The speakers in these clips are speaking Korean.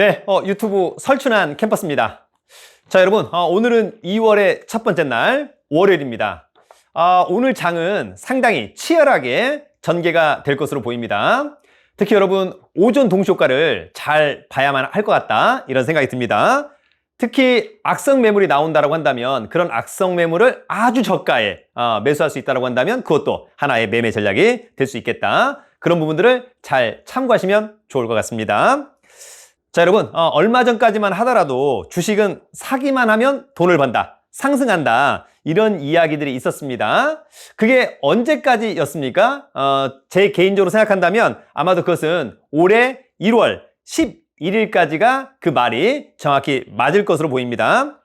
네, 어, 유튜브 설춘한 캠퍼스입니다. 자, 여러분, 어, 오늘은 2월의 첫 번째 날, 월요일입니다. 아, 오늘 장은 상당히 치열하게 전개가 될 것으로 보입니다. 특히 여러분, 오전 동시효과를 잘 봐야만 할 것 같다. 이런 생각이 듭니다. 특히 악성 매물이 나온다고 한다면 그런 악성 매물을 아주 저가에 어, 매수할 수 있다고 한다면 그것도 하나의 매매 전략이 될 수 있겠다. 그런 부분들을 잘 참고하시면 좋을 것 같습니다. 자, 여러분, 어, 얼마 전까지만 하더라도 주식은 사기만 하면 돈을 번다. 상승한다. 이런 이야기들이 있었습니다. 그게 언제까지였습니까? 어, 제 개인적으로 생각한다면 아마도 그것은 올해 1월 11일까지가 그 말이 정확히 맞을 것으로 보입니다.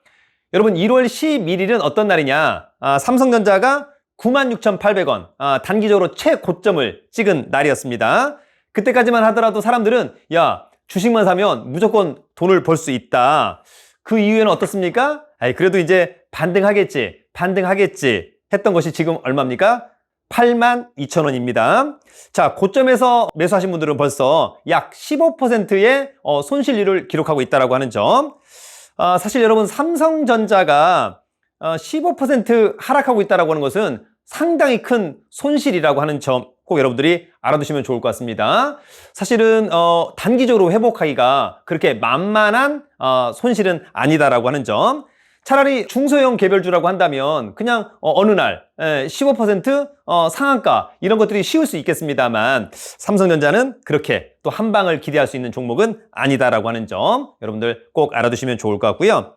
여러분, 1월 11일은 어떤 날이냐? 아, 삼성전자가 96,800원, 아, 단기적으로 최고점을 찍은 날이었습니다. 그때까지만 하더라도 사람들은, 야, 주식만 사면 무조건 돈을 벌 수 있다. 그 이후에는 어떻습니까? 아이, 그래도 이제 반등하겠지, 반등하겠지 했던 것이 지금 얼마입니까? 8만 2천 원입니다. 자, 고점에서 매수하신 분들은 벌써 약 15%의 어, 손실률을 기록하고 있다고 하는 점. 아, 사실 여러분, 삼성전자가 어, 15% 하락하고 있다고 하는 것은 상당히 큰 손실이라고 하는 점 꼭 여러분들이 알아두시면 좋을 것 같습니다. 사실은 어, 단기적으로 회복하기가 그렇게 만만한 어, 손실은 아니다라고 하는 점. 차라리 중소형 개별주라고 한다면 그냥 어, 느 날, 15% 어, 상한가 이런 것들이 쉬울 수 있겠습니다만 삼성전자는 그렇게 또 한 방을 기대할 수 있는 종목은 아니다라고 하는 점 여러분들 꼭 알아두시면 좋을 것 같고요.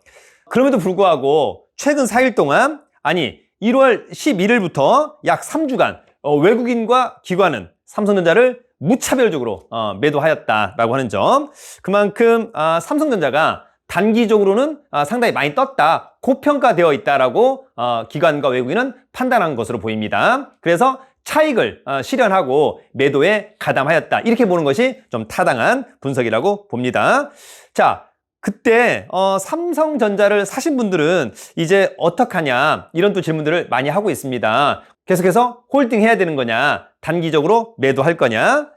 그럼에도 불구하고 최근 4일 동안 아니 1월 11일부터 약 3주간 어, 외국인과 기관은 삼성전자를 무차별적으로 어, 매도하였다라고 하는 점. 그만큼 아, 삼성전자가 단기적으로는 아, 상당히 많이 떴다, 고평가되어 있다라고 어, 기관과 외국인은 판단한 것으로 보입니다. 그래서 차익을 어, 실현하고 매도에 가담하였다. 이렇게 보는 것이 좀 타당한 분석이라고 봅니다. 자, 그때 어, 삼성전자를 사신 분들은 이제 어떡하냐 이런 또 질문들을 많이 하고 있습니다. 계속해서 홀딩 해야 되는 거냐 단기적으로 매도할 거냐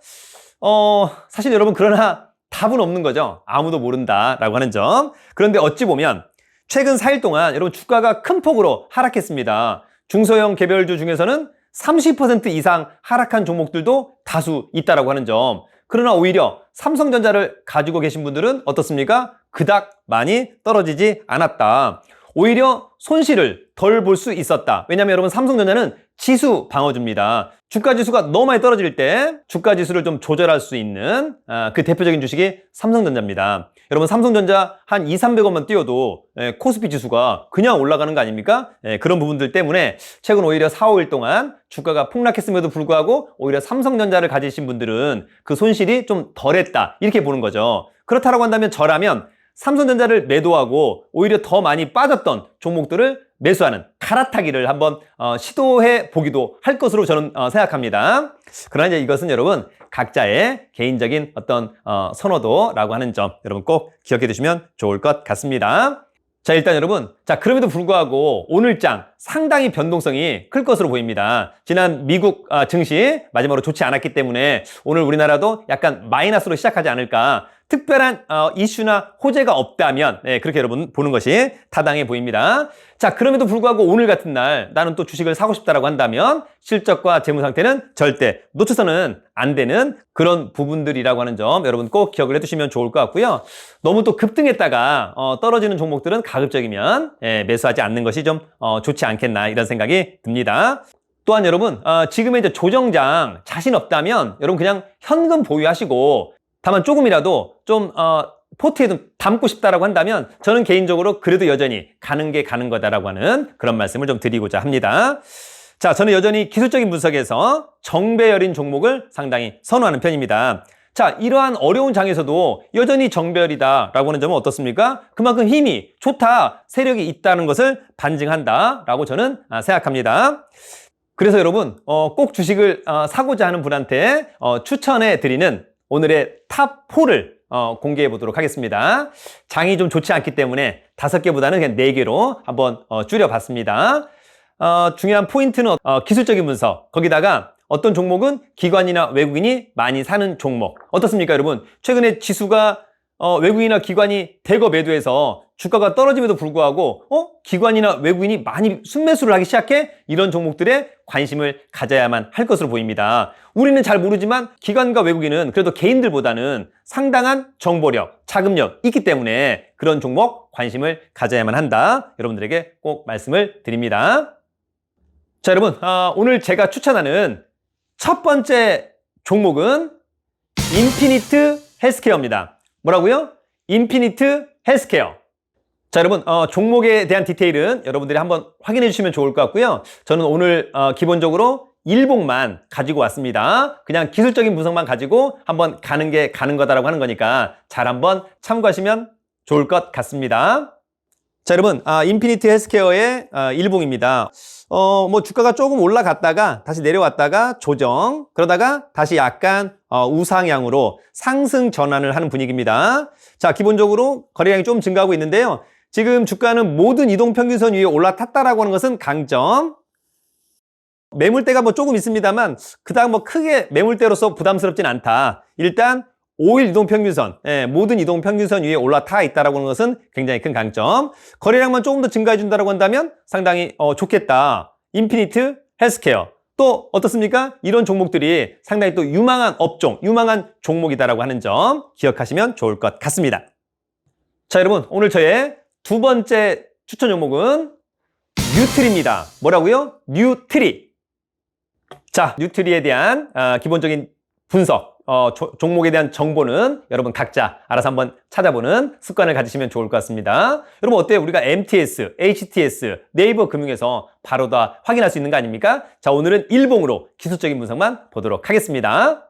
어, 사실 여러분 그러나 답은 없는 거죠. 아무도 모른다라고 하는 점. 그런데 어찌 보면 최근 4일 동안 여러분 주가가 큰 폭으로 하락했습니다. 중소형 개별주 중에서는 30% 이상 하락한 종목들도 다수 있다라고 하는 점. 그러나 오히려 삼성전자를 가지고 계신 분들은 어떻습니까? 그닥 많이 떨어지지 않았다. 오히려 손실을 덜 볼 수 있었다. 왜냐하면 여러분 삼성전자는 지수 방어주입니다. 주가 지수가 너무 많이 떨어질 때 주가 지수를 좀 조절할 수 있는 아, 그 대표적인 주식이 삼성전자입니다. 여러분 삼성전자 한 2, 300원만 띄워도 예, 코스피 지수가 그냥 올라가는 거 아닙니까? 예, 그런 부분들 때문에 최근 오히려 4, 5일 동안 주가가 폭락했음에도 불구하고 오히려 삼성전자를 가지신 분들은 그 손실이 좀 덜했다 이렇게 보는 거죠. 그렇다고 한다면 저라면 삼성전자를 매도하고 오히려 더 많이 빠졌던 종목들을 매수하는 갈아타기를 한번 어, 시도해 보기도 할 것으로 저는 어, 생각합니다. 그러나 이제 이것은 여러분 각자의 개인적인 어떤 어, 선호도라고 하는 점 여러분 꼭 기억해 두시면 좋을 것 같습니다. 자 일단 여러분 자 그럼에도 불구하고 오늘장 상당히 변동성이 클 것으로 보입니다. 지난 미국 아, 증시 마지막으로 좋지 않았기 때문에 오늘 우리나라도 약간 마이너스로 시작하지 않을까 특별한 어, 이슈나 호재가 없다면 네, 그렇게 여러분 보는 것이 타당해 보입니다. 자 그럼에도 불구하고 오늘 같은 날 나는 또 주식을 사고 싶다라고 한다면 실적과 재무 상태는 절대 놓쳐서는 안 되는 그런 부분들이라고 하는 점 여러분 꼭 기억을 해두시면 좋을 것 같고요. 너무 또 급등했다가 어, 떨어지는 종목들은 가급적이면 예, 매수하지 않는 것이 좀 어, 좋지 않겠나 이런 생각이 듭니다. 또한 여러분 어, 지금의 이제 조정장 자신 없다면 여러분 그냥 현금 보유하시고 다만 조금이라도 좀 어, 포트에 좀 담고 싶다라고 한다면 저는 개인적으로 그래도 여전히 가는 게 가는 거다라고 하는 그런 말씀을 좀 드리고자 합니다. 자, 저는 여전히 기술적인 분석에서 정배열인 종목을 상당히 선호하는 편입니다. 자, 이러한 어려운 장에서도 여전히 정배열이다라고 하는 점은 어떻습니까? 그만큼 힘이 좋다, 세력이 있다는 것을 반증한다라고 저는 아, 생각합니다. 그래서 여러분, 어, 꼭 주식을 어, 사고자 하는 분한테 어, 추천해 드리는 오늘의 탑 4를 어, 공개해 보도록 하겠습니다. 장이 좀 좋지 않기 때문에 다섯 개보다는 그냥 네 개로 한번 어, 줄여봤습니다. 어, 중요한 포인트는 어, 기술적인 분석. 거기다가 어떤 종목은 기관이나 외국인이 많이 사는 종목. 어떻습니까, 여러분? 최근에 지수가 어, 외국인이나 기관이 대거 매도해서 주가가 떨어짐에도 불구하고 어? 기관이나 외국인이 많이 순매수를 하기 시작해 이런 종목들에 관심을 가져야만 할 것으로 보입니다. 우리는 잘 모르지만 기관과 외국인은 그래도 개인들보다는 상당한 정보력, 자금력 있기 때문에 그런 종목 관심을 가져야만 한다. 여러분들에게 꼭 말씀을 드립니다. 자, 여러분, 아, 오늘 제가 추천하는 첫 번째 종목은 인피니트 헬스케어입니다. 뭐라고요? 인피니트 헬스케어. 자, 여러분, 어, 종목에 대한 디테일은 여러분들이 한번 확인해 주시면 좋을 것 같고요. 저는 오늘 어, 기본적으로 일봉만 가지고 왔습니다. 그냥 기술적인 분석만 가지고 한번 가는 게 가는 거다라고 하는 거니까 잘 한번 참고하시면 좋을 것 같습니다. 자, 여러분, 아, 인피니트 헬스케어의 아, 일봉입니다. 어, 뭐 주가가 조금 올라갔다가 다시 내려왔다가 조정, 그러다가 다시 약간 어, 우상향으로 상승 전환을 하는 분위기입니다. 자, 기본적으로 거래량이 좀 증가하고 있는데요. 지금 주가는 모든 이동 평균선 위에 올라탔다라고 하는 것은 강점. 매물대가 뭐 조금 있습니다만 그닥 뭐 크게 매물대로서 부담스럽진 않다. 일단 5일 이동 평균선, 예, 모든 이동 평균선 위에 올라타 있다라고 하는 것은 굉장히 큰 강점. 거래량만 조금 더 증가해 준다라고 한다면 상당히 어, 좋겠다. 인피니트 헬스케어. 또 어떻습니까? 이런 종목들이 상당히 또 유망한 업종, 유망한 종목이다라고 하는 점 기억하시면 좋을 것 같습니다. 자, 여러분, 오늘 저의 두 번째 추천 종목은 뉴트리입니다. 뭐라고요? 뉴트리. 자, 뉴트리에 대한 아, 기본적인 분석, 어, 조- 종목에 대한 정보는 여러분 각자 알아서 한번 찾아보는 습관을 가지시면 좋을 것 같습니다. 여러분 어때요? 우리가 MTS, HTS, 네이버 금융에서 바로 다 확인할 수 있는 거 아닙니까? 자, 오늘은 일봉으로 기술적인 분석만 보도록 하겠습니다.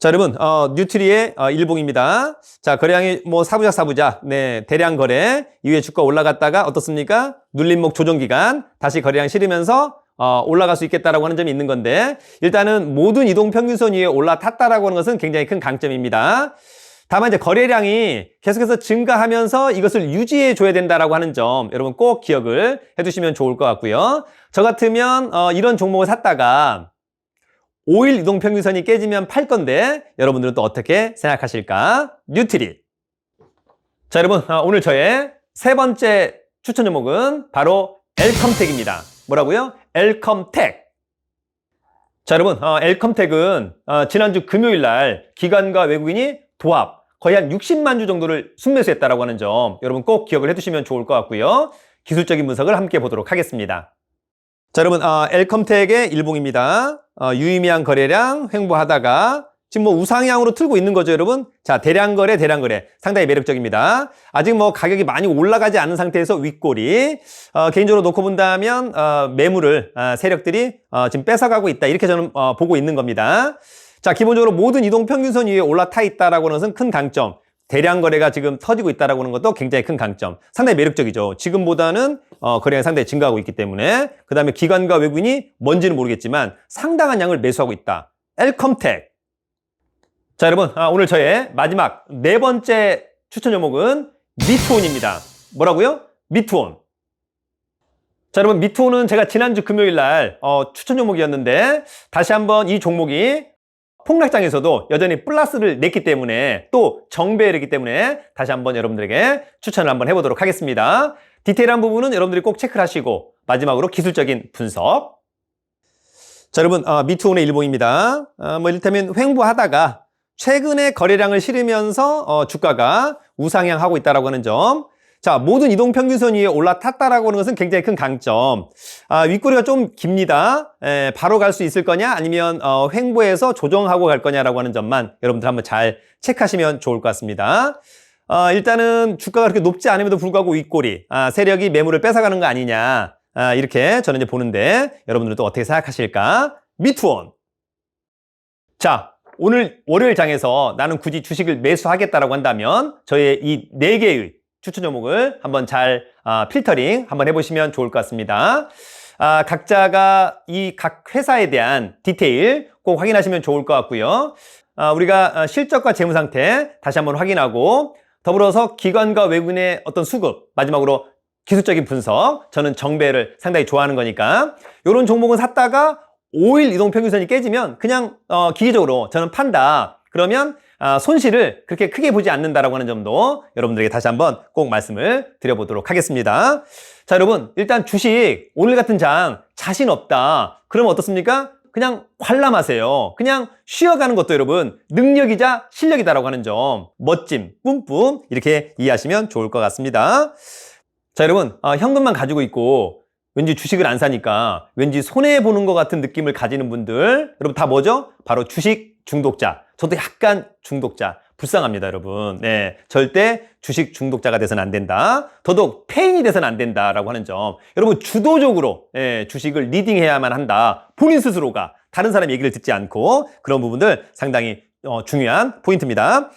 자, 여러분, 어, 뉴트리의 어, 일봉입니다. 자, 거래량이 뭐 사부작 사부작, 네, 대량 거래 이후에 주가 올라갔다가 어떻습니까? 눌림목 조정 기간 다시 거래량 실으면서 어, 올라갈 수 있겠다라고 하는 점이 있는 건데 일단은 모든 이동 평균선 위에 올라탔다라고 하는 것은 굉장히 큰 강점입니다. 다만 이제 거래량이 계속해서 증가하면서 이것을 유지해 줘야 된다라고 하는 점 여러분 꼭 기억을 해두시면 좋을 것 같고요. 저 같으면 어, 이런 종목을 샀다가 5일 이동 평균선이 깨지면 팔 건데 여러분들은 또 어떻게 생각하실까? 뉴트리. 자 여러분 아, 오늘 저의 세 번째 추천 종목은 바로 엘컴텍입니다. 뭐라고요? 엘컴텍. 자 여러분 어, 엘컴텍은 어, 지난주 금요일 날 기관과 외국인이 도합 거의 한 60만 주 정도를 순매수했다라고 하는 점 여러분 꼭 기억을 해두시면 좋을 것 같고요. 기술적인 분석을 함께 보도록 하겠습니다. 자 여러분 어, 엘컴텍의 일봉입니다. 어, 유의미한 거래량 횡보하다가 지금 뭐 우상향으로 틀고 있는 거죠 여러분 자 대량 거래 대량 거래 상당히 매력적입니다 아직 뭐 가격이 많이 올라가지 않은 상태에서 윗골이 어, 개인적으로 놓고 본다면 어, 매물을 어, 세력들이 어, 지금 뺏어가고 있다 이렇게 저는 어, 보고 있는 겁니다 자 기본적으로 모든 이동 평균선 위에 올라타 있다라고 하는 것은 큰 강점 대량 거래가 지금 터지고 있다라고 하는 것도 굉장히 큰 강점. 상당히 매력적이죠. 지금보다는 어, 거래가 상당히 증가하고 있기 때문에 그 다음에 기관과 외국인이 뭔지는 모르겠지만 상당한 양을 매수하고 있다. 엘컴텍. 자 여러분 아, 오늘 저의 마지막 네 번째 추천 종목은 미투온입니다. 뭐라고요? 미투온. 자 여러분 미투온은 제가 지난주 금요일 날 어, 추천 종목이었는데 다시 한번 이 종목이 폭락장에서도 여전히 플러스를 냈기 때문에 또 정배이기 때문에 다시 한번 여러분들에게 추천을 한번 해보도록 하겠습니다. 디테일한 부분은 여러분들이 꼭 체크를 하시고 마지막으로 기술적인 분석. 자 여러분 어, 미투온의 일봉입니다. 어, 뭐 이를테면 횡보하다가 최근에 거래량을 실으면서 어, 주가가 우상향하고 있다라고 하는 점. 자, 모든 이동 평균선 위에 올라탔다라고 하는 것은 굉장히 큰 강점. 아, 윗꼬리가 좀 깁니다. 에, 바로 갈 수 있을 거냐 아니면 어, 횡보해서 조정하고 갈 거냐라고 하는 점만 여러분들 한번 잘 체크하시면 좋을 것 같습니다. 어, 일단은 주가가 그렇게 높지 않음에도 불구하고 윗꼬리, 아, 세력이 매물을 뺏어가는 거 아니냐. 아, 이렇게 저는 이제 보는데 여러분들은 또 어떻게 생각하실까? 미투원. 자, 오늘 월요일 장에서 나는 굳이 주식을 매수하겠다라고 한다면 저의 이 네 개의 추천 종목을 한번 잘 아, 필터링 한번 해보시면 좋을 것 같습니다. 아, 각자가 이 각 회사에 대한 디테일 꼭 확인하시면 좋을 것 같고요. 아, 우리가 아, 실적과 재무 상태 다시 한번 확인하고 더불어서 기관과 외국인의 어떤 수급 마지막으로 기술적인 분석 저는 정배를 상당히 좋아하는 거니까 이런 종목은 샀다가 5일 이동 평균선이 깨지면 그냥 어, 기계적으로 저는 판다. 그러면 아, 손실을 그렇게 크게 보지 않는다라고 하는 점도 여러분들에게 다시 한번 꼭 말씀을 드려보도록 하겠습니다. 자, 여러분, 일단 주식 오늘 같은 장 자신 없다. 그러면 어떻습니까? 그냥 관람하세요. 그냥 쉬어가는 것도 여러분 능력이자 실력이다라고 하는 점 멋짐, 뿜뿜 이렇게 이해하시면 좋을 것 같습니다. 자, 여러분, 아, 현금만 가지고 있고 왠지 주식을 안 사니까 왠지 손해 보는 것 같은 느낌을 가지는 분들 여러분 다 뭐죠? 바로 주식 중독자. 저도 약간 중독자. 불쌍합니다, 여러분. 네. 절대 주식 중독자가 돼서는 안 된다. 더더욱 페인이 돼서는 안 된다라고 하는 점. 여러분, 주도적으로 예, 주식을 리딩해야만 한다. 본인 스스로가 다른 사람 얘기를 듣지 않고 그런 부분들 상당히 어, 중요한 포인트입니다.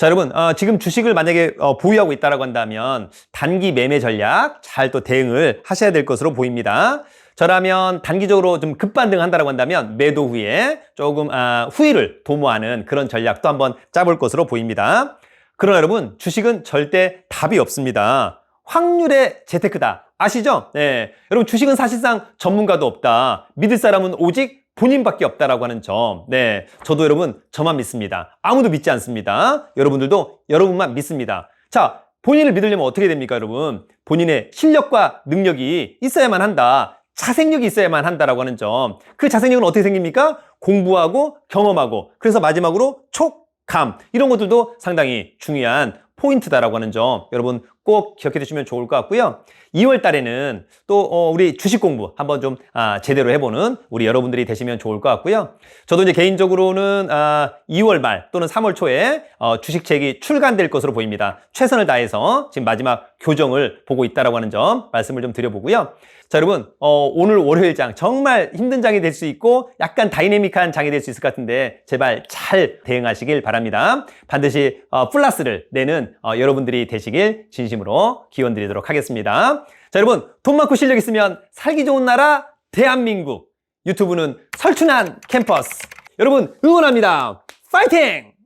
자, 여러분, 어, 지금 주식을 만약에 어, 보유하고 있다라고 한다면 단기 매매 전략 잘 또 대응을 하셔야 될 것으로 보입니다. 저라면 단기적으로 좀 급반등 한다라고 한다면 매도 후에 조금 아, 후위를 도모하는 그런 전략도 한번 짜볼 것으로 보입니다. 그러나 여러분, 주식은 절대 답이 없습니다. 확률의 재테크다. 아시죠? 네. 여러분, 주식은 사실상 전문가도 없다. 믿을 사람은 오직 본인밖에 없다라고 하는 점. 네. 저도 여러분, 저만 믿습니다. 아무도 믿지 않습니다. 여러분들도 여러분만 믿습니다. 자, 본인을 믿으려면 어떻게 됩니까, 여러분? 본인의 실력과 능력이 있어야만 한다. 자생력이 있어야만 한다라고 하는 점. 그 자생력은 어떻게 생깁니까? 공부하고 경험하고. 그래서 마지막으로 촉감. 이런 것들도 상당히 중요한 포인트다라고 하는 점 여러분 꼭 기억해 두시면 좋을 것 같고요. 2월 달에는 또 어, 우리 주식 공부 한번 좀 아, 제대로 해보는 우리 여러분들이 되시면 좋을 것 같고요. 저도 이제 개인적으로는 아, 2월 말 또는 3월 초에 어, 주식책이 출간될 것으로 보입니다. 최선을 다해서 지금 마지막 교정을 보고 있다라고 하는 점 말씀을 좀 드려보고요. 자 여러분 어, 오늘 월요일 장 정말 힘든 장이 될 수 있고 약간 다이내믹한 장이 될 수 있을 것 같은데 제발 잘 대응하시길 바랍니다. 반드시 어, 플러스를 내는 어, 여러분들이 되시길 진심으로 기원 드리도록 하겠습니다. 자 여러분 돈 많고 실력 있으면 살기 좋은 나라 대한민국 유튜브는 설춘한 캠퍼스 여러분 응원합니다. 파이팅!